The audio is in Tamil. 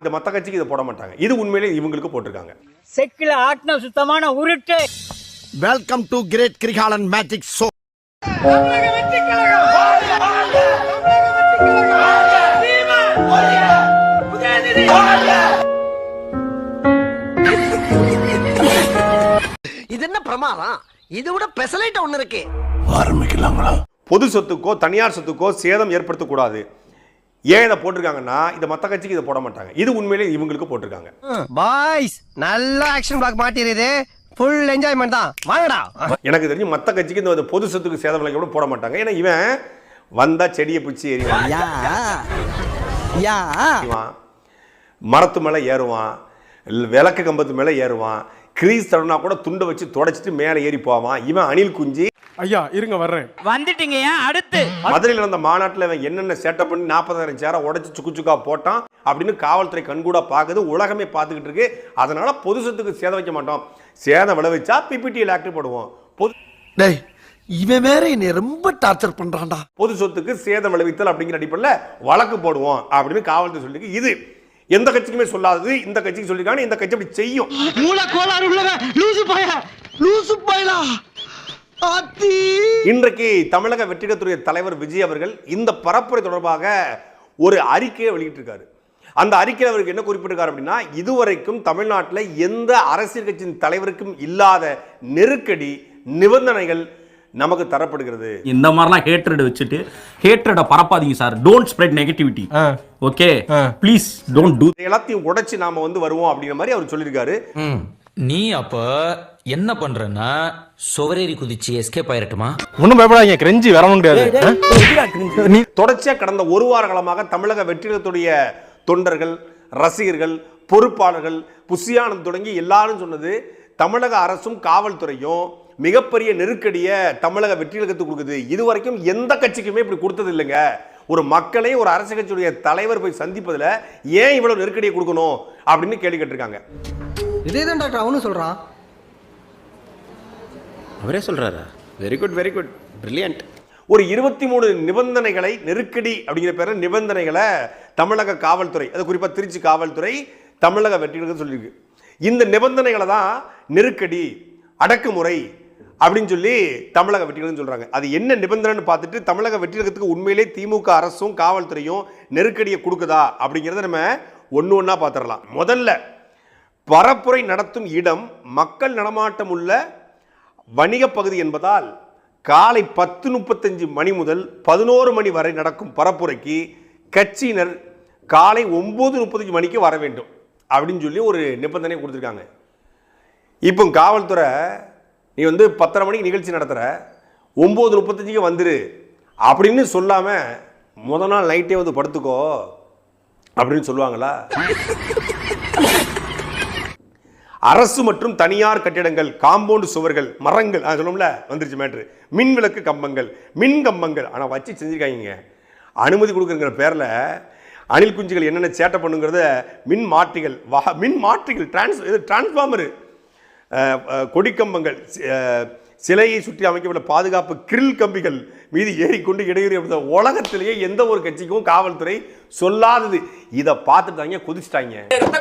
இந்த மத்த கட்சிக்கு இதை போட மாட்டாங்க. இது உண்மையிலே இவங்களுக்கு போட்டிருக்காங்க. செக்கில ஆட்டின சுத்தமான உருட்டு. Welcome to great Kirikalan magic show இது என்ன பிரமாதம்? இது விட பெசலைட் ஒண்ணு இருக்கு. பொது சொத்துக்கோ தனியார் சொத்துக்கோ சேதம் ஏற்படுத்தக்கூடாது. ஏன் இதை போட்டிருக்காங்கன்னா இந்த மத்த கட்சிக்கு இதை போட மாட்டாங்க. இது உண்மையிலே இவங்களுக்கு போட்டிருக்காங்க. பாய்ஸ் நல்ல ஆக்ஷன் பிளாக் மாட்டிருது ஃபுல் என்ஜாய்மெண்ட் தான். வாங்கடா. எனக்கு தெரிஞ்சு மத்த கட்சிக்கு இந்த பொது சொத்துக்கு சேதம் விளைக்க கூட போட மாட்டாங்க. ஏன்னா இவன் வந்தா செடியை பிடிச்சி எறிவான் யா. யா. ஏறுவான். மரத்து மேலே ஏறுவான். விளக்கு கம்பத்து மேலே ஏறுவான். கிரீஸ் தடனா கூட துண்டை வச்சு தொடச்சிட்டு மேலே ஏறி போவான். இவன் அணில் குஞ்சு. ஐயா இருங்க வர்றேன். வந்துட்டீங்க ஏன்? அடுத்து. மதுரையில் நடந்த மாநாட்டில் இவன் என்னென்ன செட்டப் பண்ணி நாற்பதாயிரம் சேரை உடைச்சு சுக்கு சுக்கா போட்டான் அப்படின்னு காவல்துறை கண்கூடா பார்க்குது உலகமே பார்த்துக்கிட்டு இருக்கு. அதனால பொது சொத்துக்கு சேதம் வைக்க மாட்டோம். சேதம் விளைவிச்சா பிபிடிஎல் ஆக்ட் போடுவோம். பொது டேய் இவன் வேற என்னை ரொம்ப டார்ச்சர் பண்றான்டா. பொது சொத்துக்கு சேதம் விளைவித்தல் அப்படிங்கிற அடிப்படையில் வழக்கு போடுவோம் அப்படின்னு காவல்துறை சொல்லிருக்கு இது எந்த கட்சிக்குமே சொல்லாதது இந்த கட்சிக்கு சொல்லியிருக்காங்க இந்த கட்சி அப்படி செய்யும். மூல கோளாறு உள்ளவன் லூசு பைய லூசு பையலா? இன்றைக்கு தமிழக வெற்றிடத்துறை தலைவர் விஜய் அவர்கள் இந்த பரப்புரை தொடர்பாக ஒரு அறிக்கையை வெளியிட்டிருக்காரு. அந்த அறிக்கையில் அவருக்கு என்ன குறிப்பிட்டிருக்காரு அப்படின்னா இதுவரைக்கும் தமிழ்நாட்டில் எந்த அரசியல் கட்சியின் தலைவருக்கும் இல்லாத நெருக்கடி நிபந்தனைகள் நமக்கு தரப்படுகிறது. இந்த மாதிரிலாம் ஹேட்ரட் வச்சுட்டு ஹேட்ரட பரப்பாதீங்க sir. Don't spread negativity okay. Please don't do இதை எல்லாத்தையும் உடைச்சு நாம வந்து வருவோம் அப்படிங்கிற மாதிரி அவர் சொல்லியிருக்காரு. நீ அப்ப என்ன பண்றன்னா சுவரேறி குதிச்சு எஸ்கேப் ஆயிரட்டுமா? ஒன்றும் பயப்படாதீங்க கிரெஞ்சி வரவும் கிடையாது. தொடர்ச்சியா கடந்த ஒரு வார காலமாக தமிழக வெற்றிடத்துடைய தொண்டர்கள் ரசிகர்கள் பொறுப்பாளர்கள் புசியானது தொடங்கி எல்லாரும் சொன்னது தமிழக அரசும் காவல்துறையும் மிகப்பெரிய நெருக்கடியை தமிழக வெற்றிடத்துக்கு கொடுக்குது. இதுவரைக்கும் எந்த கட்சிக்குமே இப்படி கொடுத்தது இல்லைங்க ஒரு மக்களை ஒரு அரசு கட்சியுடைய தலைவர் போய் சந்திப்பதுல ஏன் இவ்வளவு நெருக்கடியை கொடுக்கணும் அப்படின்னு கேள்வி கேட்டிருக்காங்க. இதே தான் டாக்டர் அவனும் சொல்றான். அவரே சொல்றாரா? Very good very good brilliant ஒரு இருபத்தி மூணு நிபந்தனைகளை நெருக்கடி அப்படிங்கிற பேரில் நிபந்தனைகளை தமிழக காவல்துறை அது குறிப்பாக திருச்சி காவல்துறை தமிழக வெற்றிகளுக்கு சொல்லியிருக்கு. இந்த நிபந்தனைகளை தான் நெருக்கடி அடக்குமுறை அப்படின்னு சொல்லி தமிழக வெற்றிகள்னு சொல்கிறாங்க அது என்ன நிபந்தனைன்னு பார்த்துட்டு தமிழக வெற்றிகளுக்கு உண்மையிலே திமுக அரசும் காவல்துறையும் நெருக்கடியை கொடுக்குதா அப்படிங்கிறத நம்ம ஒன்று ஒன்றா பார்த்துடலாம் முதல்ல பரப்புரை நடத்தும் இடம் மக்கள் நடமாட்டம் உள்ள வணிக பகுதி என்பதால் காலை பத்து முப்பத்தஞ்சு மணி முதல் பதினோரு மணி வரை நடக்கும் பரப்புரைக்கு கட்சியினர் காலை ஒம்பது முப்பத்தஞ்சு மணிக்கு வர வேண்டும் அப்படின்னு சொல்லி ஒரு நிபந்தனை கொடுத்துருக்காங்க. இப்போ காவல்துறை நீ வந்து பத்தரை மணிக்கு நிகழ்ச்சி நடத்துகிற ஒம்பது முப்பத்தஞ்சுக்கு வந்துரு. அப்படின்னு சொல்லாமல் முத நாள் நைட்டே வந்து படுத்துக்கோ. அப்படின்னு சொல்லுவாங்களா? அரசு மற்றும் தனியார் கட்டிடங்கள் காம்பவுண்ட் சுவர்கள் மரங்கள் அது சொல்லும்ல வந்துருச்சு மேட்ரு மின் விளக்கு கம்பங்கள் மின் கம்பங்கள். ஆனால் வச்சு செஞ்சுருக்காங்க அனுமதி கொடுக்குறங்கிற பேரில் அணில் குஞ்சுகள் என்னென்ன சேட்டை பண்ணுங்கிறத மின் மாற்றிகள் வா மின் மாற்றிகள் டிரான்ஸ் இது டிரான்ஸ்ஃபார்மரு கொடிக்கம்பங்கள் சிலையை சுற்றி அமைக்கப்பட்ட பாதுகாப்பு கிரில் கம்பிகள் மீது ஏறிக்கொண்டு இடையூறு அப்படின்ற உலகத்திலேயே எந்த ஒரு கட்சிக்கும் காவல்துறை சொல்லாதது. இதை பார்த்துட்டாங்க குதிச்சிட்டாங்க. ரத்த